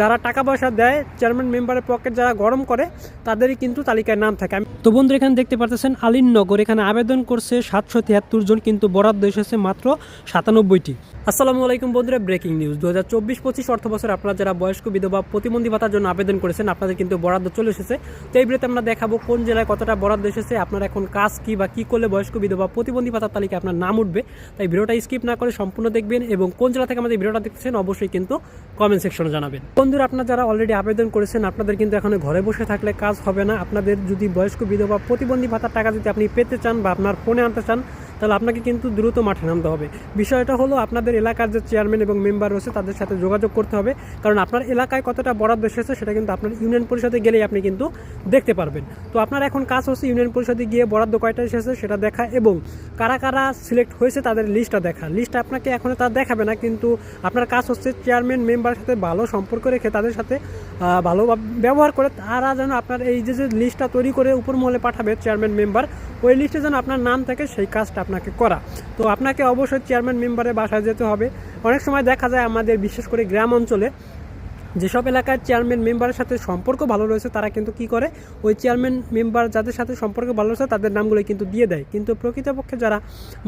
যারা টাকা পয়সা দেয় চেয়ারম্যান মেম্বারের পকেট যারা গরম করে, তাদেরই কিন্তু তালিকায় নাম থাকে। তো বন্ধুরা, এখানে দেখতে পাচ্ছেন আলিননগর এখানে আবেদন করছে সাতশো তিয়াত্তর জন, কিন্তু বরাদ্দ এসেছে মাত্র সাতানব্বইটি। আসসালামু আলাইকুম বন্ধুরা, ব্রেকিং নিউজ। দু হাজার চব্বিশ পঁচিশ অর্থ বছর আপনারা যারা বয়স্ক বিধবা প্রতিবন্ধী ভাতার জন্য আবেদন করেছেন, আপনাদের কিন্তু বরাদ্দ চলে এসেছে। তো এই ভিডিওতে আমরা দেখাবো কোন জেলায় কতটা বরাদ্দ এসেছে, আপনার এখন কাজ কি বা কি করলে বয়স্ক বিধবা প্রতিবন্ধী ভাতার তালিকায় আপনার নাম উঠবে। তাই ভিডিওটা স্কিপ না করে সম্পূর্ণ দেখবেন এবং কোন জেলা থেকে আমাদের ভিডিওটা দেখতেছেন অবশ্যই কিন্তু কমেন্ট সেকশনে জানাবেন। বন্ধুরা, আপনারা যারা অলরেডি আবেদন করেছেন, আপনাদের কিন্তু এখন ঘরে বসে থাকলে কাজ হবে না। আপনাদের যদি বয়স্ক বিধবা প্রতিবন্ধী ভাতার টাকা যদি আপনি পেতে চান বা আপনার ফোনে আনতে চান তাহলে আপনাকে কিন্তু দ্রুত মাঠে নামতে হবে। বিষয়টা হলো আপনাদের এলাকার যে চেয়ারম্যান এবং মেম্বার রয়েছে, তাদের সাথে যোগাযোগ করতে হবে। কারণ আপনার এলাকায় কতটা বরাদ্দ এসেছে, সেটা কিন্তু আপনার ইউনিয়ন পরিষদে গেলেই আপনি কিন্তু দেখতে পারবেন। তো আপনার এখন কাজ হচ্ছে ইউনিয়ন পরিষদে গিয়ে বরাদ্দ কয়টা এসেছে সেটা দেখা এবং কারা কারা সিলেক্ট হয়েছে তাদের লিস্টটা দেখা। লিস্ট আপনাকে এখন তা দেখাবে না, কিন্তু আপনার কাজ হচ্ছে চেয়ারম্যান মেম্বারের সাথে ভালো সম্পর্ক রেখে তাদের সাথে ভালো ব্যবহার করে তারা যেন আপনার এই যে যে লিস্টটা তৈরি করে উপর মহলে পাঠাবে চেয়ারম্যান মেম্বার ওই লিস্টে যেন আপনার নাম থাকে, সেই কাজটা আপনাকে করা। তো আপনাকে অবশ্যই চেয়ারম্যান মেম্বারের বাসায় যেতে হবে। অনেক সময় দেখা যায় আমাদের, বিশেষ করে গ্রাম অঞ্চলে যেসব এলাকার চেয়ারম্যান মেম্বারের সাথে সম্পর্ক ভালো রয়েছে, তারা কিন্তু কি করে? ওই চেয়ারম্যান মেম্বার যাদের সাথে সম্পর্ক ভালো রয়েছে, তাদের নামগুলো কিন্তু দিয়ে দেয়। কিন্তু প্রকৃতপক্ষে যারা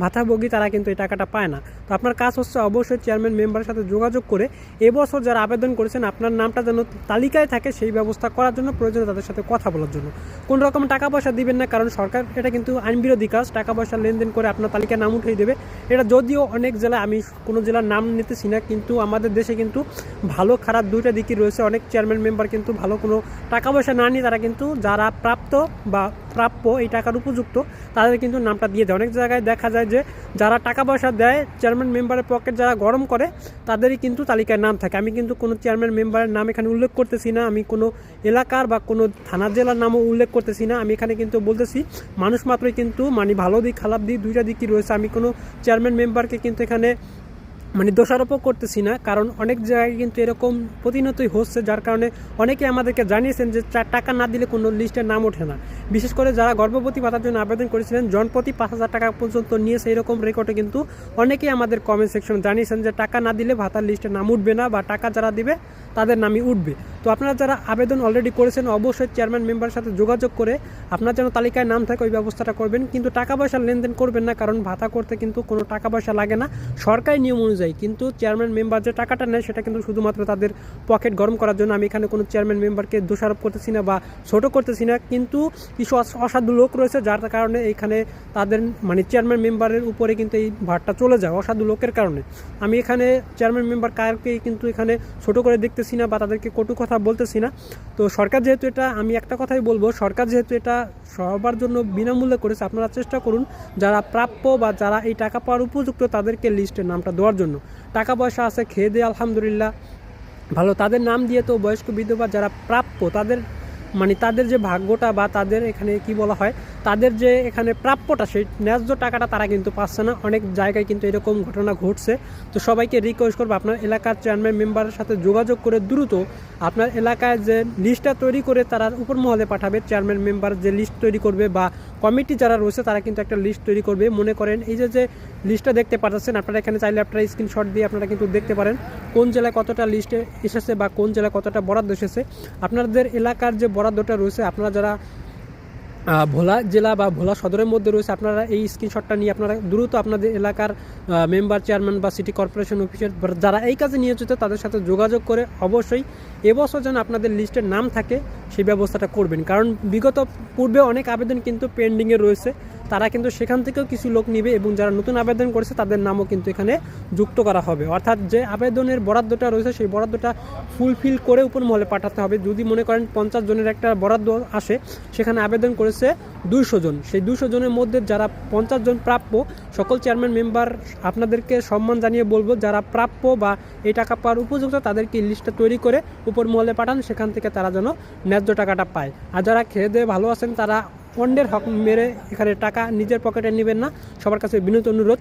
ভাতাভোগী, তারা কিন্তু এই টাকাটা পায় না। তো আপনার কাজ হচ্ছে অবশ্যই চেয়ারম্যান মেম্বারের সাথে যোগাযোগ করে এবছর যারা আবেদন করেছেন, আপনার নামটা যেন তালিকায় থাকে সেই ব্যবস্থা করার জন্য প্রয়োজনে তাদের সাথে কথা বলার জন্য। কোন রকম টাকা পয়সা দিবেন না, কারণ সরকার এটা কিন্তু আইন বিরোধী কাজ, টাকা পয়সা লেনদেন করে আপনার তালিকায় নাম উঠিয়ে দেবে। এটা যদিও অনেক জেলা আমি কোনো জেলার নাম নিতেছি না, কিন্তু আমাদের দেশে কিন্তু ভালো, খারাপ দুইটা দিকই রয়েছে অনেক চেয়ারম্যান মেম্বার কিন্তু ভালো কোনো টাকা পয়সা না নিয়ে তারা কিন্তু যারা প্রাপ্ত বা প্রাপ্য এই টাকার উপযুক্ত, তাদের কিন্তু নামটা দিয়ে দেয়। অনেক জায়গায় দেখা যায় যে যারা টাকা পয়সা দেয় চেয়ারম্যান মেম্বারের পকেট যারা গরম করে, তাদেরই কিন্তু তালিকায় নাম থাকে। আমি কিন্তু কোনো চেয়ারম্যান মেম্বারের নাম এখানে উল্লেখ করতেছি না। আমি কোনো এলাকার বা কোনো থানা, জেলার নামও উল্লেখ করতেছি না। আমি এখানে কিন্তু বলতেছি, মানুষ মাত্রই কিন্তু মানে ভালো দিক, খারাপ দিক, দুইটা দিকই রয়েছে। আমি কোনো চেয়ারম্যান মেম্বারকে কিন্তু এখানে মানে দোষারোপও করতেছি না, কারণ অনেক জায়গায় কিন্তু এরকম প্রতিনিয়তই হচ্ছে, যার কারণে অনেকে আমাদেরকে জানিয়েছেন যে টাকা না দিলে কোনো লিস্টে নাম ওঠে না। বিশেষ করে যারা গর্ভবতী ভাতার জন্য আবেদন করেছিলেন, জনপ্রতি পাঁচ হাজার টাকা পর্যন্ত নিয়েছে এরকম রেকর্ডে কিন্তু অনেকেই আমাদের কমেন্ট সেকশন জানিয়েছেন যে টাকা না দিলে ভাতার লিস্টে নাম উঠবে না বা টাকা যারা দিবে তাদের নামই উঠবে। তো আপনারা যারা আবেদন অলরেডি করেছেন, অবশ্যই চেয়ারম্যান মেম্বারের সাথে যোগাযোগ করে আপনার যেন তালিকায় নাম থাকে, ওই ব্যবস্থাটা করবেন। কিন্তু টাকা পয়সা লেনদেন করবেন না, কারণ ভাতা করতে কিন্তু কোনো টাকা পয়সা লাগে না। সরকারি নিয়ম অনুযায়ী কিন্তু চেয়ারম্যান মেম্বার যে টাকাটা নেয়, সেটা কিন্তু শুধুমাত্র তাদের পকেট গরম করার জন্য। আমি এখানে কোনো চেয়ারম্যান মেম্বারকে দোষারোপ করতেছি না বা ছোটো করতেছি না, কিন্তু কিছু অস- অসাধু লোক রয়েছে, যার কারণে এইখানে তাদের মানে চেয়ারম্যান মেম্বারের উপরে কিন্তু এই ভারটা চলে যায়, অসাধু লোকের কারণে। আমি এখানে চেয়ারম্যান মেম্বার কারকেই কিন্তু এখানে ছোট করে দেখতেছি না বা তাদেরকে কটু কথা বলতেছি না। তো সরকার যেহেতু এটা, আমি একটা কথাই বলব, সরকার যেহেতু এটা সবার জন্য বিনামূল্যে করেছে, আপনারা চেষ্টা করুন যারা প্রাপ্য বা যারা এই টাকা পাওয়ার উপযুক্ত তাদেরকে লিস্টের নামটা দেওয়ার জন্য। টাকা পয়সা আছে, খেয়ে দিয়ে আলহামদুলিল্লাহ ভালো। তাদের নাম দিয়ে তো বয়স্ক বিধবা যারা প্রাপ্য, তাদের মানে তাদের যে ভাগ্যটা বা তাদের এখানে কি বলা হয় তাদের যে এখানে প্রাপ্যটা, সেই ন্যায্য টাকাটা তারা কিন্তু পাচ্ছে না। অনেক জায়গায় কিন্তু এরকম ঘটনা ঘটছে। তো সবাইকে রিকোয়েস্ট করব, আপনার এলাকার চেয়ারম্যান মেম্বারের সাথে যোগাযোগ করে দ্রুত আপনার এলাকায় যে লিস্টটা তৈরি করে তারা উপর মহলে পাঠাবে চেয়ারম্যান মেম্বার যে লিস্ট তৈরি করবে বা কমিটি যারা রয়েছে তারা কিন্তু একটা লিস্ট তৈরি করবে। মনে করেন এই যে যে লিস্টটা দেখতে পাচ্ছেন, আপনারা এখানে চাইলে আপনারা স্ক্রিনশট দিয়ে আপনারা কিন্তু দেখতে পারেন কোন জেলায় কতটা লিস্টে এসেছে বা কোন জেলায় কতটা বরাদ্দ এসেছে। আপনাদের এলাকার যে বরাদ্দটা রয়েছে, আপনারা যারা ভোলা জেলা বা ভোলা সদরের মধ্যে রয়েছে। আপনারা এই স্ক্রিনশটটা নিয়ে আপনারা দ্রুত আপনাদের এলাকার মেম্বার চেয়ারম্যান বা সিটি কর্পোরেশন অফিসার যারা এই কাজে নিয়োজিত তাদের সাথে যোগাযোগ করে অবশ্যই এবছর যেন আপনাদের লিস্টের নাম থাকে, সেই ব্যবস্থাটা করবেন। কারণ বিগত পূর্বে অনেক আবেদন কিন্তু পেন্ডিংয়ে রয়েছে। তারা কিন্তু সেখান থেকেও কিছু লোক নিবে এবং যারা নতুন আবেদন করেছে তাদের নামও কিন্তু এখানে যুক্ত করা হবে। অর্থাৎ যে আবেদনের বরাদ্দটা রয়েছে সেই বরাদ্দটা ফুলফিল করে উপর মহলে পাঠাতে হবে। যদি মনে করেন পঞ্চাশ জনের একটা বরাদ্দ আসে, সেখানে আবেদন করেছে দুইশো জন। সেই দুইশো জনের মধ্যে যারা পঞ্চাশ জন প্রাপ্য, সকল চেয়ারম্যান মেম্বার আপনাদেরকে সম্মান জানিয়ে বলব, যারা প্রাপ্য বা এই টাকা পাওয়ার উপযুক্ত তাদেরকে লিস্টটা তৈরি করে উপর মহলে পাঠান, সেখান থেকে তারা যেন ন্যায্য টাকাটা পায়। আর যারা খেয়ে দিয়ে ভালো আছেন, তারা অন্যের হক মেরে এখানে টাকা নিজের পকেটে নেবেন না। সবার কাছে বিনীত অনুরোধ।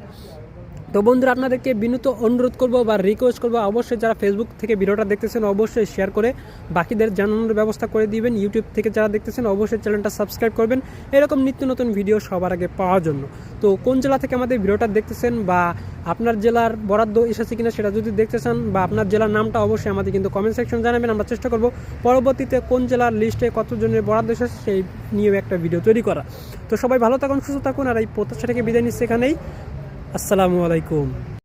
তো বন্ধুরা, আপনাদেরকে বিনীত অনুরোধ করব বা রিকোয়েস্ট করব, অবশ্যই যারা ফেসবুক থেকে ভিডিওটা দেখতেছেন, অবশ্যই শেয়ার করে বাকিদের জানানোর ব্যবস্থা করে দিবেন। ইউটিউব থেকে যারা দেখতেছেন, অবশ্যই চ্যানেলটা সাবস্ক্রাইব করবেন। এরকম নিত্য নতুন ভিডিও সবার আগে পাওয়ার জন্য। তো কোন জেলা থেকে আমাদের ভিডিওটা দেখতেছেন বা আপনার জেলার বরাদ্দ এসেছে কিনা সেটা যদি দেখতে চান বা আপনার জেলার নামটা অবশ্যই আমাদের কিন্তু কমেন্ট সেকশন জানাবেন। আমরা চেষ্টা করব পরবর্তীতে কোন জেলার লিস্টে কতজনের বরাদ্দ এসেছে সেই নিয়েও একটা ভিডিও তৈরি করা। তো সবাই ভালো থাকুন, সুস্থ থাকুন। আর এই প্রত্যাশা থেকে বিদায় নিচ্ছে এখানেই। আসসালামু আলাইকুম।